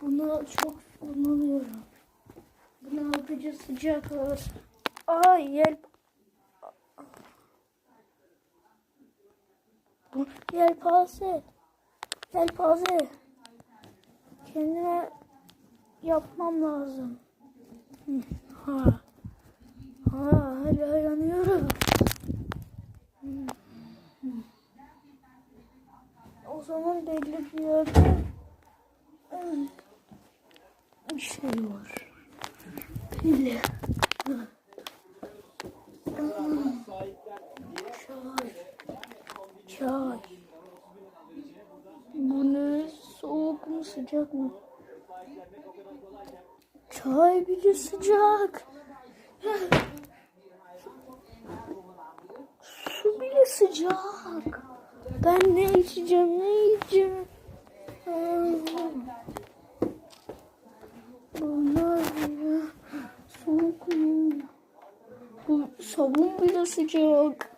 Bunu çok kullanıyorum. Bunu alıcı sıcak var. Ay yel. Yelpaze. Yelpaze. Kendime yapmam lazım. Ha. Ha, hala yanıyorum. O zaman belli bir yerde bir şey var. Hı. Çay. Çay. Bu ne? Soğuk mu sıcak mı? Çay bile sıcak. Su bile sıcak. Ben ne içeceğim, ne içeceğim? Bunlar ya. Sabun bile sıcak.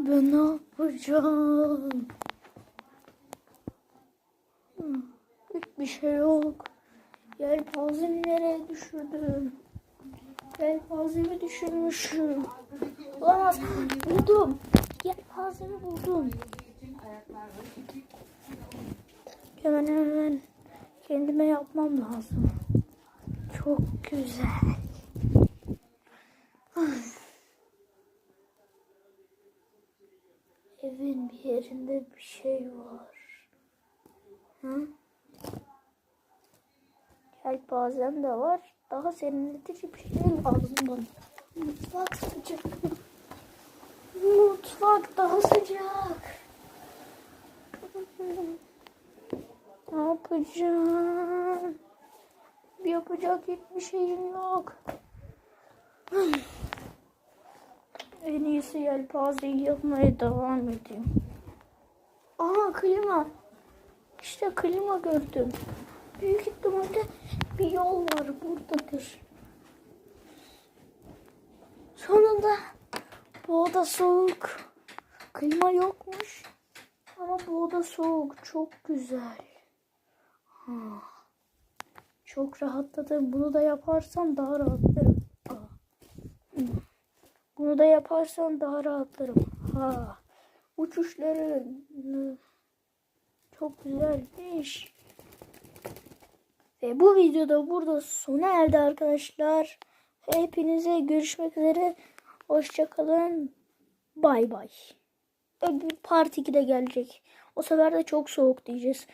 Ben ne yapacağım? Hiçbir şey yok. Yelpazemi nereye düşürdüm? Yelpazemi düşürmüşüm. Olamaz. Buldum. Yelpazemi buldum. Hemen hemen kendime yapmam lazım. Çok güzel. Evin bir yerinde bir şey var. Hı? Yelpazem de var. Daha serinletici bir şey lazım bana. Mutfak sıcak. Mutfak daha sıcak. Ne yapacağım? Yapacak hiçbir şeyim yok. En iyisi yelpazeyi yapmaya devam edeyim. Aa klima. İşte klima gördüm. Büyük ihtimalle bir yol var buradadır. Sonunda bu oda soğuk. Klima yokmuş. Ama bu oda soğuk. Çok güzel. Ha. Çok rahatladım. Bunu da yaparsam daha rahatlarım. Bunu da yaparsam daha rahatlarım. Ha. Uçuşları çok güzelmiş. Ve bu videoda burada sona erdi arkadaşlar. Hepinize görüşmek üzere. Hoşçakalın. Bay bay. Bir part 2 de gelecek. O sefer de çok soğuk diyeceğiz.